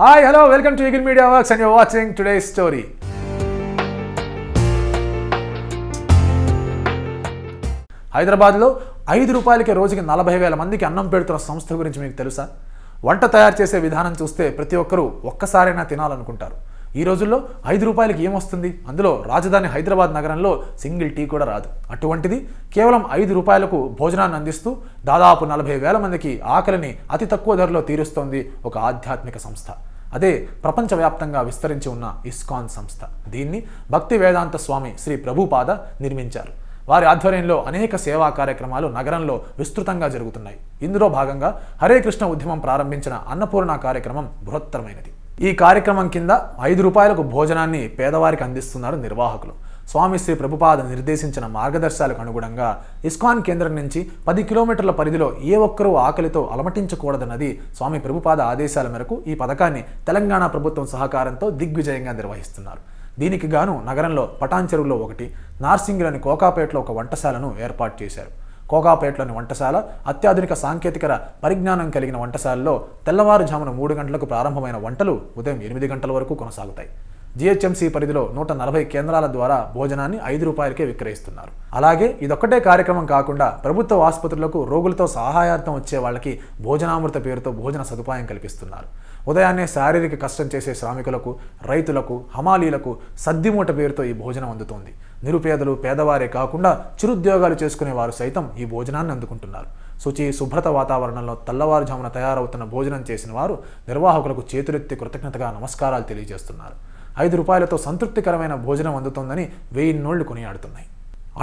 Hi hello welcome to Eagle Media Works and you're watching today story హైదరాబాద్లో ఐదు రూపాయలకి రోజుకి నలభై వేల మందికి అన్నం పెడుతున్న సంస్థ గురించి మీకు తెలుసా? వంట తయారు చేసే విధానం చూస్తే ప్రతి ఒక్కరూ ఒక్కసారైనా తినాలనుకుంటారు. ఈ రోజుల్లో ఐదు రూపాయలకి ఏమొస్తుంది అందులో రాజధాని హైదరాబాద్ నగరంలో సింగిల్ టీ కూడా రాదు. అటువంటిది కేవలం ఐదు రూపాయలకు భోజనాన్ని అందిస్తూ దాదాపు నలభై వేల మందికి ఆకలిని అతి తక్కువ ధరలో తీరుస్తోంది ఒక ఆధ్యాత్మిక సంస్థ. అదే ప్రపంచవ్యాప్తంగా విస్తరించి ఉన్న ఇస్కాన్ సంస్థ. దీన్ని భక్తి వేదాంత స్వామి శ్రీ ప్రభుపాద నిర్మించారు. వారి ఆధ్వర్యంలో అనేక సేవా కార్యక్రమాలు నగరంలో విస్తృతంగా జరుగుతున్నాయి. ఇందులో భాగంగా హరే కృష్ణ ఉద్యమం ప్రారంభించిన అన్నపూర్ణ కార్యక్రమం బృహత్తరమైనది. ఈ కార్యక్రమం కింద ఐదు రూపాయలకు భోజనాన్ని పేదవారికి అందిస్తున్నారు నిర్వాహకులు. స్వామి శ్రీ ప్రభుపాద నిర్దేశించిన మార్గదర్శకాలకు అనుగుణంగా ఇస్కాన్ కేంద్రం నుంచి పది కిలోమీటర్ల పరిధిలో ఏ ఒక్కరూ ఆకలితో అలమటించకూడదన్నది స్వామి ప్రభుపాద ఆదేశాల మేరకు ఈ పథకాన్ని తెలంగాణ ప్రభుత్వం సహకారంతో దిగ్విజయంగా నిర్వహిస్తున్నారు. దీనికి గాను నగరంలో పటాన్ చెరువులో ఒకటి నార్సింగిలోని కోకాపేటలో ఒక వంటశాలను ఏర్పాటు చేశారు. కోకాపేటలోని వంటశాల అత్యాధునిక సాంకేతిక పరిజ్ఞానం కలిగిన వంటశాలలో తెల్లవారుజామున మూడు గంటలకు ప్రారంభమైన వంటలు ఉదయం ఎనిమిది గంటల వరకు కొనసాగుతాయి. జిహెచ్ఎంసీ పరిధిలో నూట నలభై కేంద్రాల ద్వారా భోజనాన్ని ఐదు రూపాయలకే విక్రయిస్తున్నారు. అలాగే ఇదొక్కటే కార్యక్రమం కాకుండా ప్రభుత్వ ఆసుపత్రులకు రోగులతో సహాయార్థం వచ్చే వాళ్ళకి భోజనామృత పేరుతో భోజన సదుపాయం కల్పిస్తున్నారు. ఉదయాన్నే శారీరక కష్టం చేసే శ్రామికులకు రైతులకు హమాలీలకు సద్దిమూట పేరుతో ఈ భోజనం అందుతోంది. నిరుపేదలు పేదవారే కాకుండా చిరుద్యోగాలు చేసుకునే వారు సైతం ఈ భోజనాన్ని అందుకుంటున్నారు. శుచి శుభ్రత వాతావరణంలో తెల్లవారుజామున తయారవుతున్న భోజనం చేసిన వారు నిర్వాహకులకు చేతులెత్తి కృతజ్ఞతగా నమస్కారాలు తెలియజేస్తున్నారు. ఐదు రూపాయలతో సంతృప్తికరమైన భోజనం అందుతోందని వెయ్యి నోళ్ళు కొనియాడుతున్నాయి.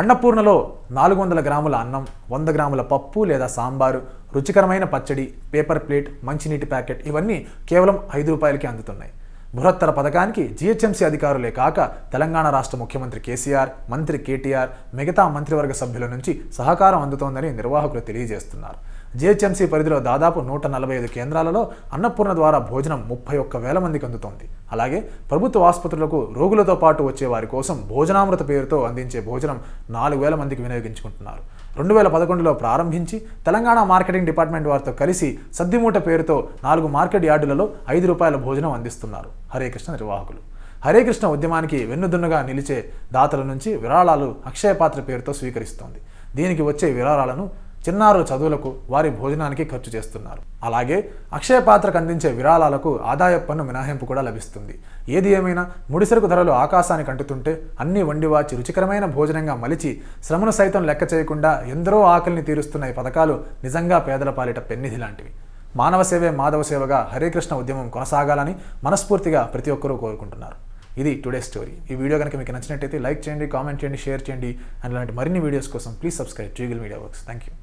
అన్నపూర్ణలో నాలుగు వందల గ్రాముల అన్నం వంద గ్రాముల పప్పు లేదా సాంబారు రుచికరమైన పచ్చడి పేపర్ ప్లేట్ మంచినీటి ప్యాకెట్ ఇవన్నీ కేవలం ఐదు రూపాయలకి అందుతున్నాయి. బృహత్తర పథకానికి జీహెచ్ఎంసీ అధికారులే కాక తెలంగాణ రాష్ట్ర ముఖ్యమంత్రి కేసీఆర్ మంత్రి కేటీఆర్ మిగతా మంత్రివర్గ సభ్యుల నుంచి సహకారం అందుతోందని నిర్వాహకులు తెలియజేస్తున్నారు. జీహెచ్ఎంసీ పరిధిలో దాదాపు నూట నలభై ఐదు కేంద్రాలలో అన్నపూర్ణ ద్వారా భోజనం ముప్పై ఒక్క వేల మందికి అందుతోంది. అలాగే ప్రభుత్వ ఆసుపత్రులకు రోగులతో పాటు వచ్చే వారి కోసం భోజనామృత పేరుతో అందించే భోజనం నాలుగు వేల మందికి వినియోగించుకుంటున్నారు. రెండు వేల పదకొండులో ప్రారంభించి తెలంగాణ మార్కెటింగ్ డిపార్ట్మెంట్ వారితో కలిసి సద్దిమూట పేరుతో నాలుగు మార్కెట్ యార్డులలో ఐదు రూపాయల భోజనం అందిస్తున్నారు. హరే కృష్ణ నిర్వాహకులు. హరే కృష్ణ ఉద్యమానికి వెన్నుదున్నుగా నిలిచే దాతల నుంచి విరాళాలు అక్షయ పాత్ర పేరుతో స్వీకరిస్తోంది. దీనికి వచ్చే విరాళాలను చిన్నారుల చదువులకు వారి భోజనానికి ఖర్చు చేస్తున్నారు. అలాగే అక్షయ పాత్రకు అందించే విరాళాలకు ఆదాయ పన్ను మినహాయింపు కూడా లభిస్తుంది. ఏది ఏమైనా ముడిసరుకు ధరలు ఆకాశానికి అంటుతుంటే అన్ని వండివాచి రుచికరమైన భోజనంగా మలిచి శ్రమను సైతం లెక్క చేయకుండా ఎందరో ఆకలిని తీరుస్తున్న ఈ పథకాలు నిజంగా పేదల పాలిట పెన్నిధి లాంటివి. మానవ సేవే మాధవ సేవగా హరేకృష్ణ ఉద్యమం కొనసాగాలని మనస్ఫూర్తిగా ప్రతి ఒక్కరూ కోరుకుంటున్నారు. ఇది టుడే స్టోరీ. ఈ వీడియో కనుక మీకు నచ్చినట్టయితే లైక్ చేయండి కామెంట్ చేయండి షేర్ చేయండి. అండ్ ఇలాంటి మరిన్ని వీడియోస్ కోసం please subscribe to Eagle Media Works. Thank you